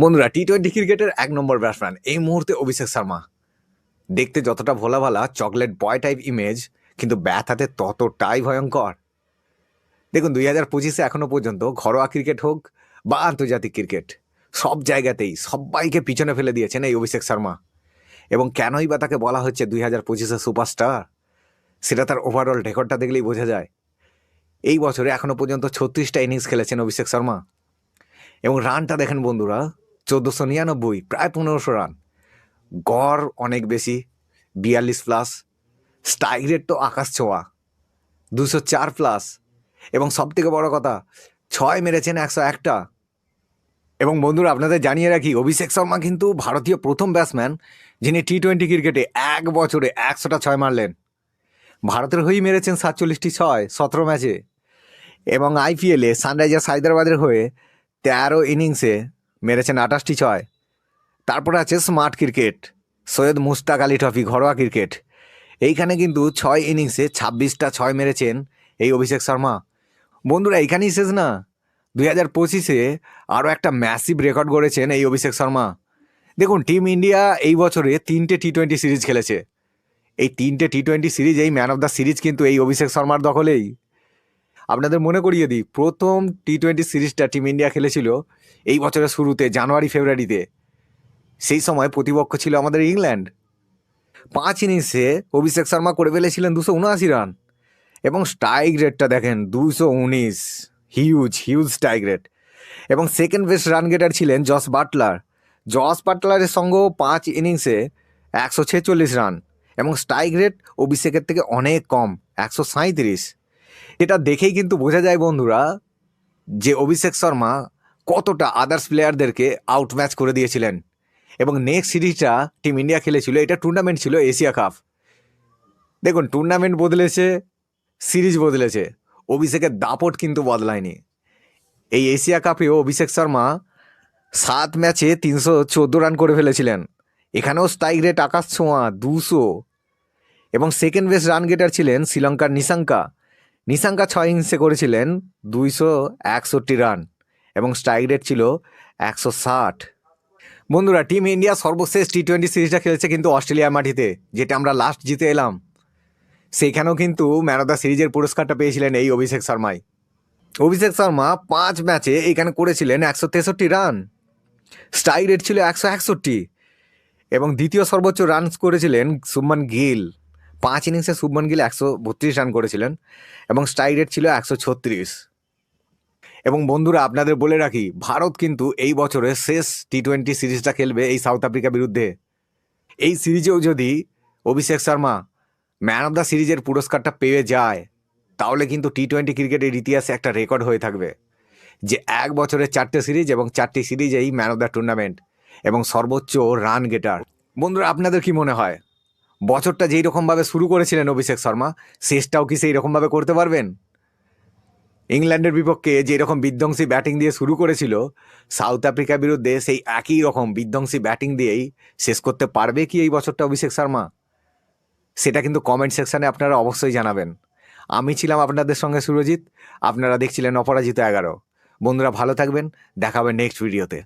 বন্ধুরা T twenty ক্রিকেটের এক নম্বর ব্যাটসম্যান এই মুহূর্তে অভিষেক শর্মা। দেখতে যতটা ভোলা ভালা চকলেট বয় টাইপ ইমেজ কিন্তু ব্যাট হাতে ততটাই ভয়ঙ্কর। দেখুন, দুই হাজার পঁচিশে এখনও পর্যন্ত ঘরোয়া ক্রিকেট হোক বা আন্তর্জাতিক ক্রিকেট, সব জায়গাতেই সবাইকে পিছনে ফেলে দিয়েছেন এই অভিষেক শর্মা। এবং কেনই বা তাকে বলা হচ্ছে দুই হাজার পঁচিশে সুপারস্টার সেটা তার ওভারঅল রেকর্ডটা দেখলেই বোঝা যায়। এই বছরে এখনও পর্যন্ত ছত্রিশটা ইনিংস খেলেছেন অভিষেক শর্মা। এবং রানটা দেখেন বন্ধুরা চোদ্দোশো নিরানব্বই, প্রায় পনেরোশো রান। গড় অনেক বেশি, বিয়াল্লিশ প্লাস স্ট্রাইক রেট তো আকাশ ছোঁয়া দুশো চার প্লাস এবং সব থেকে বড় কথা, ছয় মেরেছেন একশো একটা। এবং বন্ধুরা, আপনাদের জানিয়ে রাখি, অভিষেক শর্মা কিন্তু ভারতীয় প্রথম ব্যাটসম্যান যিনি টি টোয়েন্টি ক্রিকেটে এক বছরে একশোটা ছয় মারলেন। ভারতের হয়েই মেরেছেন সাতচল্লিশটি ছয় সতেরো ম্যাচে এবং আইপিএলে সানরাইজার্স হায়দ্রাবাদের হয়ে তেরো ইনিংসে মেরেছেন আঠাশটি ছয়। তারপরে আছে smart cricket, Syed Mushtaq Ali trophy, ঘরোয়া ক্রিকেট। এইখানে কিন্তু ছয় ইনিংসে ছাব্বিশটা ছয় মেরেছেন এই অভিষেক শর্মা। বন্ধুরা, এইখানেই শেষ না? দুই হাজার পঁচিশে আরও একটা ম্যাসিভ রেকর্ড গড়েছেন এই অভিষেক শর্মা। দেখুন, টিম ইন্ডিয়া এই বছরে তিনটে টি টোয়েন্টি সিরিজ খেলেছে। এই তিনটে টি টোয়েন্টি সিরিজ, এই ম্যান অফ দ্য সিরিজ কিন্তু এই অভিষেক শর্মার দখলেই। আপনাদের মনে করিয়ে দিই, প্রথম টি টোয়েন্টি সিরিজটা টিম ইন্ডিয়া খেলেছিল এই বছরের শুরুতে, জানুয়ারি, ফেব্রুয়ারিতে। সেই সময় প্রতিপক্ষ ছিল আমাদের ইংল্যান্ড। পাঁচ ইনিংসে অভিষেক শর্মা করে ফেলেছিলেন দুশো উনআশি রান। এবং স্ট্রাইক রেটটা দেখেন, দুশো উনিশ। হিউজ হিউজ স্ট্রাইক রেট এবং সেকেন্ড বেস্ট রান গেটার ছিলেন জস বাটলার জস বাটলারের সঙ্গেও পাঁচ ইনিংসে একশো ছেচল্লিশ রান। এবং স্ট্রাইক রেট অভিষেকের থেকে অনেক কম, একশো সাঁইত্রিশ। এটা দেখেই কিন্তু বোঝা যায় বন্ধুরা যে অভিষেক শর্মা কতটা আদার্স প্লেয়ারদেরকে আউট ম্যাচ করে দিয়েছিলেন। এবং নেক্সট সিরিজটা টিম ইন্ডিয়া খেলেছিল, এটা টুর্নামেন্ট ছিল এশিয়া কাপ দেখুন টুর্নামেন্ট বদলেছে সিরিজ বদলেছে, অভিষেকের দাপট কিন্তু বদলায়নি। এই এশিয়া কাপেও অভিষেক শর্মা সাত ম্যাচে তিনশো চোদ্দ রান করে ফেলেছিলেন। এখানেও স্ট্রাইক রেট আকাশ ছোঁয়া দুশো। এবং সেকেন্ড বেস্ট রান গেটার ছিলেন শ্রীলঙ্কার নিশাঙ্কা। নিশাঙ্কা ছয় ইনিংসে করেছিলেন দুইশো একষট্টি রান এবং স্ট্রাইক রেট ছিল একশো ষাট। বন্ধুরা টিম ইন্ডিয়া সর্বশেষ টি টোয়েন্টি সিরিজটা খেলেছে কিন্তু অস্ট্রেলিয়ার মাটিতে, যেটা আমরা লাস্ট জিতে এলাম। সেইখানেও কিন্তু ম্যান অফ দ্য সিরিজের পুরস্কারটা পেয়েছিলেন এই অভিষেক শর্মাই। অভিষেক শর্মা পাঁচ ম্যাচে এইখানে করেছিলেন একশো তেষট্টি রান স্ট্রাইক রেট ছিল একশো একষট্টি। এবং দ্বিতীয় সর্বোচ্চ রান করেছিলেন শুভমান গিল। পাঁচ ইনিংসে শুভমান গিল একশো বত্রিশ রান করেছিলেন এবং স্ট্রাইক রেট ছিল একশো ছত্রিশ। এবং বন্ধুরা, আপনাদের বলে রাখি, ভারত কিন্তু এই বছরে শেষ টি টোয়েন্টি সিরিজটা খেলবে এই সাউথ আফ্রিকা বিরুদ্ধে। এই সিরিজেও যদি Abhishek Sharma man of the সিরিজের পুরস্কারটা পেয়ে যায়, তাহলে কিন্তু টি টোয়েন্টি ক্রিকেটের ইতিহাসে একটা রেকর্ড হয়ে থাকবে যে এক বছরের চারটে সিরিজ এবং চারটি সিরিজেই ম্যান অফ দ্য টুর্নামেন্ট এবং সর্বোচ্চ রান গেটার বন্ধুরা, আপনাদের কি মনে হয়? বছরটা যেই রকমভাবে শুরু করেছিলেন অভিষেক শর্মা, শেষটাও কি সেই রকমভাবে করতে পারবেন? ইংল্যান্ডের বিপক্ষে যেরকম বিধ্বংসী ব্যাটিং দিয়ে শুরু করেছিল, সাউথ আফ্রিকার বিরুদ্ধে সেই একই রকম বিধ্বংসী ব্যাটিং দিয়েই শেষ করতে পারবে কি এই বছরটা অভিষেক শর্মা? সেটা কিন্তু কমেন্ট সেকশানে আপনারা অবশ্যই জানাবেন। আমি ছিলাম আপনাদের সঙ্গে সুরজিৎ, আপনারা দেখছিলেন অপরাজিত এগারো। বন্ধুরা ভালো থাকবেন দেখাবেন নেক্সট ভিডিওতে